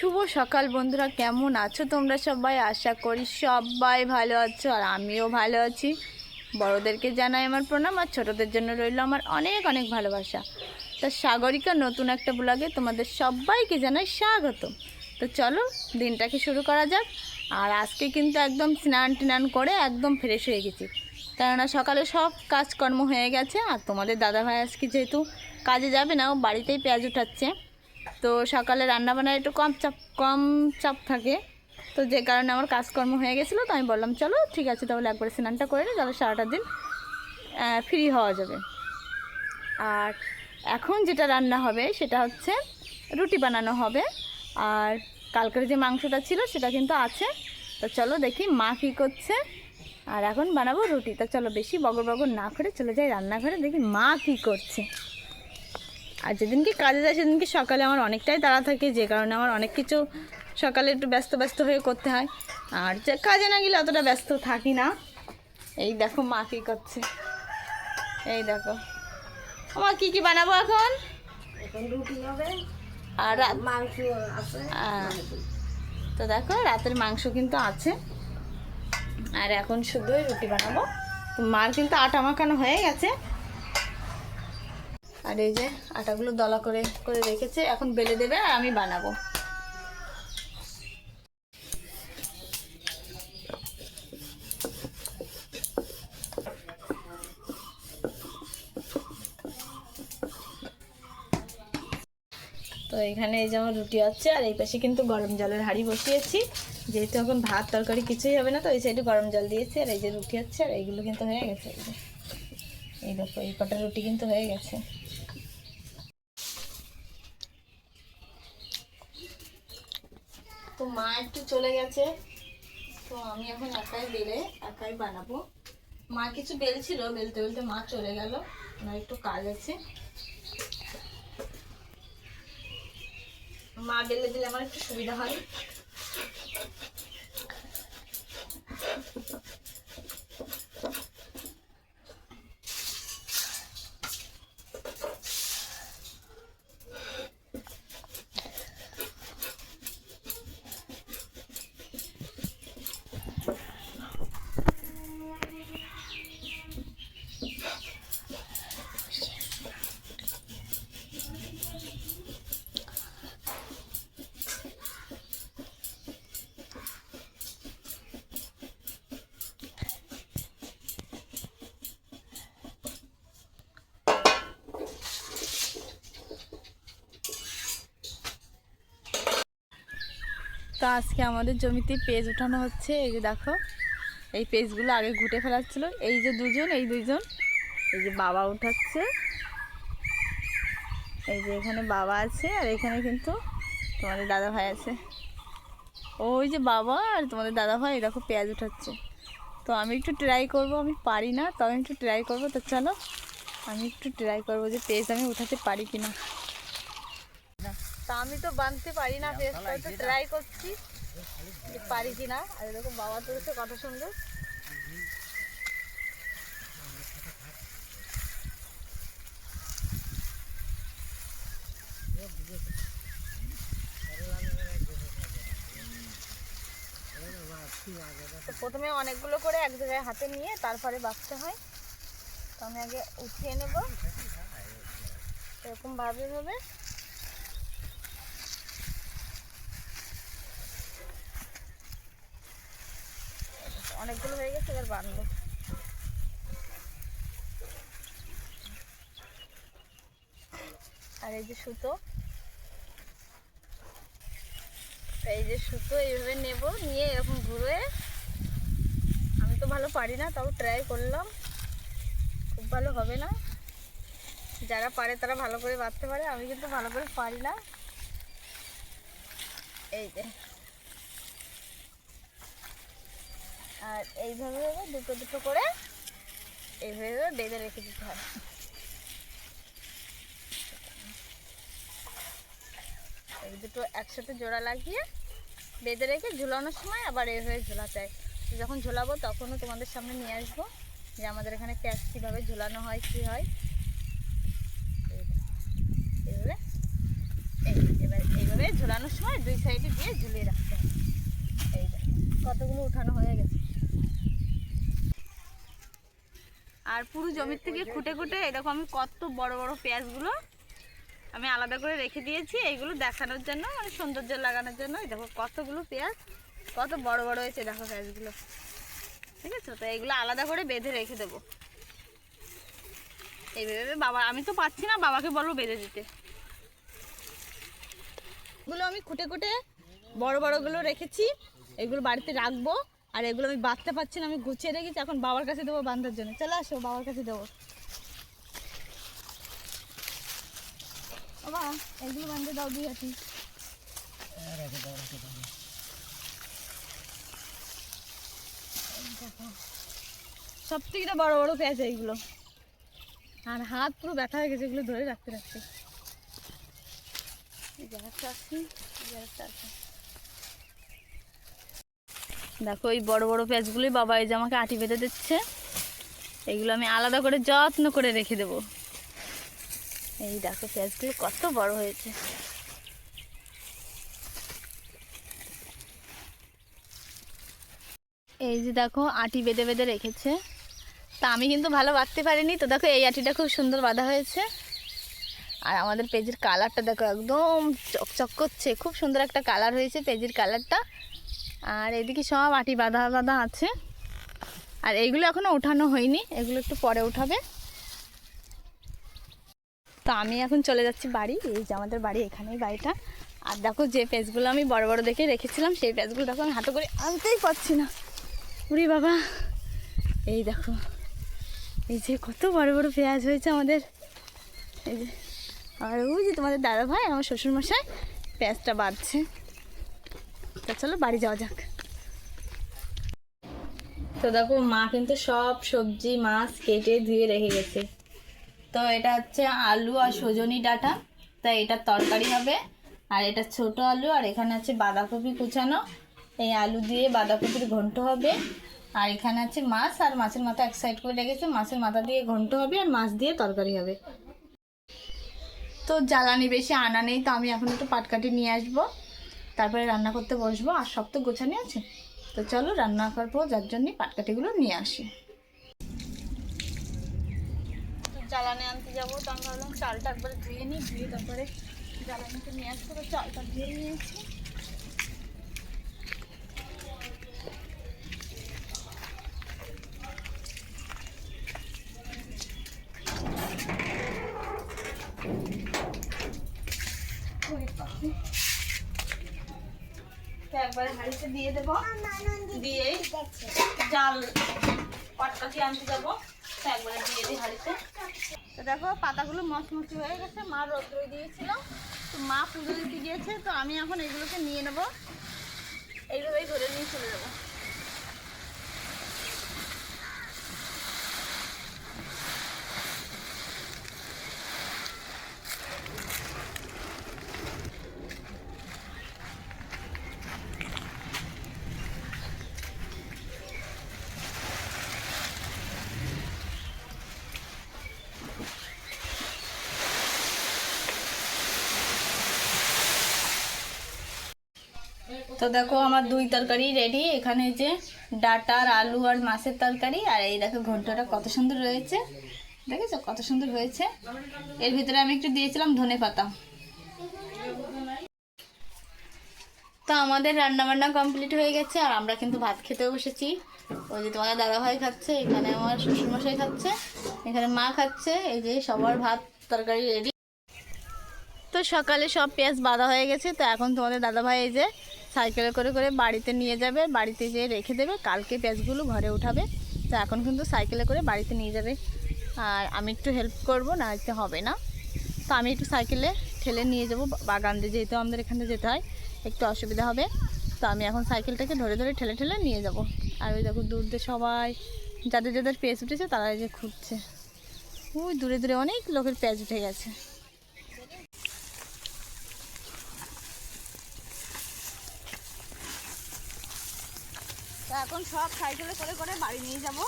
শুভ সকাল বন্ধুরা, কেমন আছো তোমরা সবাই? আশা করি সবাই ভালো আছো আর আমিও ভালো আছি। বড়োদেরকে জানাই আমার প্রণাম আর ছোটোদের জন্য রইল আমার অনেক অনেক ভালোবাসা। তা সাগরিকা, নতুন একটা ব্লগে তোমাদের সবাইকে জানাই স্বাগত। তো চলো, দিনটাকে শুরু করা যাক। আর আজকে কিন্তু একদম স্নান টিনান করে একদম ফ্রেশ হয়ে গেছি। কেননা সকালে সব কাজকর্ম হয়ে গেছে আর তোমাদের দাদাভাই আজকে যেহেতু কাজে যাবে না, ও বাড়িতেই পেঁয়াজ উঠাচ্ছে। তো সকালে রান্নাবান্নার একটু কম চাপ কম চাপ থাকে। তো যে কারণে আমার কাজকর্ম হয়ে গেছিল, তো আমি বললাম, চলো, ঠিক আছে, তাহলে একবারে স্নানটা করে নিই তাহলে সারাটা দিন ফ্রি হওয়া যাবে। আর এখন যেটা রান্না হবে, সেটা হচ্ছে রুটি বানানো হবে। আর কালকের যে মাংসটা ছিল, সেটা কিন্তু আছে। তো চলো দেখি মা কী করছে। আর এখন বানাবো রুটি। তো চলো, বেশি বগর বগর না করে চলে যাই রান্নাঘরে, দেখি মা কী করছে। আর যেদিনকে কাজে যায় সেদিনকে সকালে আমার অনেকটাই তাড়া থাকে যে কারণে আমার অনেক কিছু সকালে একটু ব্যস্ত ব্যস্ত হয়ে করতে হয়। আর যে কাজে না গেলে অতটা ব্যস্ত থাকি না। এই দেখো মা কী করছে। এই দেখো। আমার কী কী বানাবো এখন? এখন রুটি হবে। আর মাংস আছে। তো দেখো রাতের মাংস কিন্তু আছে। আর এখন শুধুই রুটি বানাবো। মার কিন্তু আটা মাখানো হয়ে গেছে। আর এই যে আটাগুলো দলা করে করে রেখেছে, এখন বেলে দেবে আর আমি বানাবো। তো এখানে এই যেমন রুটি হচ্ছে, আর এই পাশে কিন্তু গরম জলের হাঁড়ি বসিয়েছি। যেহেতু এখন ভাত, তরকারি কিছুই হবে না, তো এই সাইডে গরম জল দিয়েছি, আর এই যে রুটি হচ্ছে, আর এইগুলো কিন্তু হয়ে গেছে। এই দেখো, এই কটা রুটি কিন্তু হয়ে গেছে। তো মা একটু চলে গেছে। তো আমি এখন একাই বেলে, একাই বানাবো। মা কিছু বেলছিল, বেলতে বেলতে মা চলে গেল। আমার একটু কাজ আছে। মা বেলে দিলে আমার একটু সুবিধা হয়। তো আজকে আমাদের জমিতে পেজ উঠানো হচ্ছে। এই যে দেখো, এই পেজগুলো আগে ঘুটে ফেলাচ্ছিল এই যে দুজন, এই দুজন এই যে বাবা উঠাচ্ছে। এই যে এখানে বাবা আছে, আর এখানে কিন্তু তোমাদের দাদা ভাই আছে। ওই যে বাবা আর তোমাদের দাদা ভাই দেখো পেঁয়াজ উঠাচ্ছে। তো আমি একটু ট্রাই করব, আমি পারি না তবে একটু ট্রাই করব। তো চলো, আমি একটু ট্রাই করব যে পেজ আমি উঠাতে পারি কি না তা আমি তো বাঁধতে পারি না পেজটা তো ট্রাই করছি। পারি কি না আর এরকম বাবা তুলেছে কত সুন্দর। প্রথমে অনেকগুলো করে এক জায়গায় হাতে নিয়ে তারপরে বাঁচতে হয়। তো আমি আগে উঠিয়ে নেব। এরকম ভাবে ভাবে। অনেকগুলো হয়ে গেছে, এবার বাঁধবো। আর এই যে সুতো, এই যে সুতো এইভাবে নেব, নিয়ে এরকম ঘুরে। আমি তো ভালো পারি না তাও ট্রাই করলাম। খুব ভালো হবে না। যারা পারে তারা ভালো করে বাঁধতে পারে, আমি কিন্তু ভালো করে পারি না। এই যে। আর এইভাবে ভাবে দুটো দুটো করে এইভাবে বেঁধে রেখে দিতে হয়। এই দুটো একসাথে জোড়া লাগিয়ে বেঁধে রেখে ঝুলানোর সময় আবার এইভাবে ঝোলাতে হয়। যখন ঝোলাবো তখনও তোমাদের সামনে নিয়ে আসব যে আমাদের এখানে প্যাঁচ কীভাবে ঝোলানো হয়, কী হয়। এই- এইভাবে এই এবার এইভাবে ঝোলানোর সময় দুই সাইডে দিয়ে ঝুলিয়ে রাখতে হবে এই কতগুলো উঠানো হয়ে গেছে। আর পুরো জমির থেকে খুঁটে খুঁটে এরকম আমি কত বড় বড় পেঁয়াজগুলো আমি আলাদা করে রেখে দিয়েছি এইগুলো দেখানোর জন্য মানে সৌন্দর্য লাগানোর জন্য। এই দেখো কতগুলো পেঁয়াজ কত বড় বড় হয়েছে দেখো পেঁয়াজগুলো। ঠিক আছে? তো এইগুলো আলাদা করে বেঁধে রেখে দেবো। এইভাবে বাবা আমি তো পাচ্ছি না বাবাকে বলব বেঁধে দিতে। এগুলো আমি খুঁটে খুঁটে বড় বড়গুলো রেখেছি এগুলো বাড়িতে রাখব। আর এগুলো আমি বাঁধতে পারছি না আমি গুছিয়ে রেখেছি এখন বাবার কাছে দেবো বাঁধার জন্য। চলে আসো বাবার কাছে দেবো। বাবা এগুলো বাঁধতে দাও দুই হাতি। সব থেকে বড় বড় পেঁয়াজ এইগুলো। আর হাত পুরো ব্যথা হয়ে গেছে এগুলো ধরে রাখতে রাখতে। আছে, এই আছে। দেখো, এই বড় বড় পেঁয়াজগুলোই বাবা এই যে আমাকে আটি বেঁধে দিচ্ছে। এগুলো আমি আলাদা করে যত্ন করে রেখে দেবো। এই দেখো, পেঁয়াজগুলো কত বড় হয়েছে। এই যে দেখো, আটি বেঁধে বেঁধে রেখেছে। তা আমি কিন্তু ভালো বাঁধতে পারিনি। তো দেখো, এই আটিটা খুব সুন্দর বাঁধা হয়েছে। আর আমাদের পেজের কালারটা দেখো, একদম চকচক করছে। খুব সুন্দর একটা কালার হয়েছে পেজের কালারটা। আর এদিকে সব আটি বাঁধা বাঁধা আছে। আর এইগুলো এখনও ওঠানো হয়নি, এগুলো একটু পরে উঠাবে তো আমি এখন চলে যাচ্ছি বাড়ি, এই যে আমাদের বাড়ি এখানেই বাড়িটা। আর দেখো যে পেজগুলো আমি বড় বড় দেখে রেখেছিলাম, সেই পেজগুলো দেখো আমি হাতে করে আনতেই পারছি না। উরি বাবা, এই দেখো, এই যে কত বড় বড় পেঁয়াজ হয়েছে আমাদের। এই যে, আর ওই যে তোমাদের দাদা ভাই আমার শ্বশুরমশাই, পেঁয়াজটা বাঁধছে। তো চলো বাড়ি যাওয়া যাক। তো দেখো, মা কিন্তু সব সবজি, মাছ কেটে ধুয়ে রেখে গেছে। তো এটা হচ্ছে আলু আর সজনি ডাটা। তাই এটা তরকারি হবে। আর এটা ছোট আলু, আর এখানে আছে বাঁধাকপি কুচানো। এই আলু দিয়ে বাঁধাকপির ঘন্ট হবে। আর এখানে আছে মাছ, আর মাছের মাথা এক সাইড করে রেখেছে। মাছের মাথা দিয়ে ঘন্ট হবে, আর মাছ দিয়ে তরকারি হবে। তো জ্বালানি বেশি আনা নেই, তো আমি এখন একটু পাটকাঠি নিয়ে আসব। তারপরে রান্না করতে বসবো, আর সব তো গোছানি আছে। তো চলো রান্না করার পর যার জন্যে পাটকাঠিগুলো নিয়ে আসি। জ্বালানি আনতে যাব, তো আমি ভাবলাম চালটা একবার ধুয়ে নিই, ধুয়ে তারপরে জ্বালানিটা নিয়ে আসব। চালটা ধুয়ে নিয়েছি তো একবারে হাঁড়িতে দিয়ে দেবো। দিয়ে জাল পাটকাঠি আনতে যাব। একবারে দিয়ে দিই হাঁড়িতে। তো দেখো পাতাগুলো মচমচি হয়ে গেছে। মা রোদ্র দিয়েছিল। তো মা পুজো দিতে গিয়েছে। তো আমি এখন এগুলোকে নিয়ে নেব। এইভাবেই ধরে নিয়ে চলে যাব। তো দেখো আমার দুই তরকারি রেডি এখানে যে ডাটার আলু আর মাছের তরকারি, আর এই দেখো ঘন্টটা কত সুন্দর রয়েছে দেখেছ কত সুন্দর হয়েছে? এর ভিতরে আমি একটু দিয়েছিলাম ধনে পাতা। তো আমাদের রান্না বান্না কমপ্লিট হয়ে গেছে, আর আমরা কিন্তু ভাত খেতে বসেছি। ওই যে তোমাদের দাদাভাই খাচ্ছে, এখানে আমার শ্বশুরমশাই খাচ্ছে, এখানে মা খাচ্ছে, এই যে সবার ভাত তরকারি রেডি তো সকালে সব পেঁয়াজ বাঁধা হয়ে গেছে, তো এখন তোমাদের দাদাভাই এই যে সাইকেলে করে করে বাড়িতে নিয়ে যাবে, বাড়িতে যেয়ে রেখে দেবে, কালকে পেঁয়াজগুলো ঘরে উঠাবে। তো এখন কিন্তু সাইকেলে করে বাড়িতে নিয়ে যাবে। আর আমি একটু হেল্প করব, না হয়তো হবে না। তো আমি একটু সাইকেলে ঠেলে নিয়ে যাব বাগান দিয়ে যেহেতু আমাদের এখানে যেতে হয়, একটু অসুবিধা হবে। তো আমি এখন সাইকেলটাকে ধরে ধরে ঠেলে ঠেলে নিয়ে যাব। আর ওই দেখো দূর সবাই, যাদের যাদের পেঁয়াজ উঠেছে তারা যে খুঁজছে। ওই দূরে দূরে অনেক লোকের পেঁয়াজ উঠে গেছে। এখন সব সাইকেলে করে করে বাড়ি নিয়ে যাব।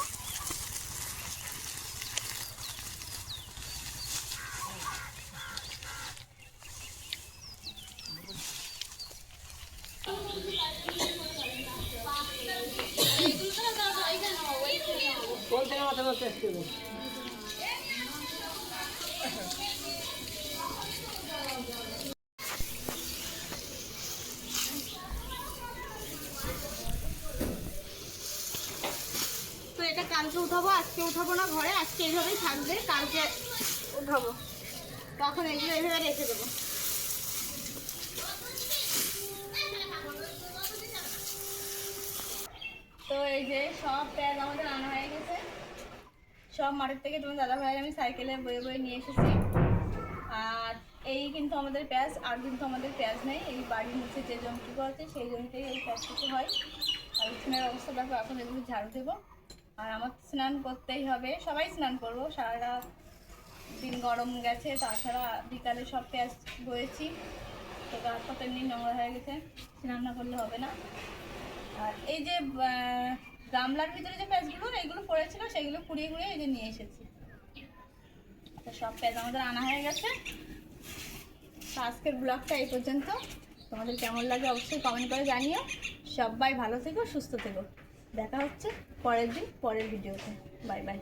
বলতে কালকে উঠাবো, আজকে উঠাবো না ঘরে, আজকে এইভাবেই থাকবে, কালকে উঠাবো। তখন এগুলো এইভাবে রেখে দেবো। তো এই যে সব পেঁয়াজ আমাদের আনা হয়ে গেছে। সব মাঠের থেকে তোমার দাদা ভাইয়ের আমি সাইকেলে বয়ে বয়ে নিয়ে এসেছি। আর এই কিন্তু আমাদের পেঁয়াজ, আর কিন্তু আমাদের পেঁয়াজ নেই। এই বাড়ির নিচে যে জমিটুকু আছে, সেই জমিতেই এই পেঁয়াজটুকু হয়। আর উঠোনের অবস্থা দেখো, এখন এগুলো ঝাড়ু দেবো। আর আমার স্নান করতেই হবে। সবাই স্নান করব সারা দিন গরম গেছে, তাছাড়া বিকালে সব পেঁয়াজ বয়েছি তো গা এমনি নোংরা হয়ে গেছে, স্নান না করলে হবে না। আর এই যে গামলার ভিতরে যে পেঁয়াজগুলো, এইগুলো পড়েছিল, সেগুলো কুড়িয়ে কুড়িয়ে এই যে নিয়ে এসেছি। তো সব পেঁয়াজ আমাদের আনা হয়ে গেছে। তো আজকের ব্লগটা এই পর্যন্ত। তোমাদের কেমন লাগে অবশ্যই কমেন্ট করে জানিও। সবাই ভালো থেকো, সুস্থ থেকো। দেখা হচ্ছে পরের দিন পরের ভিডিওতে। Bye bye.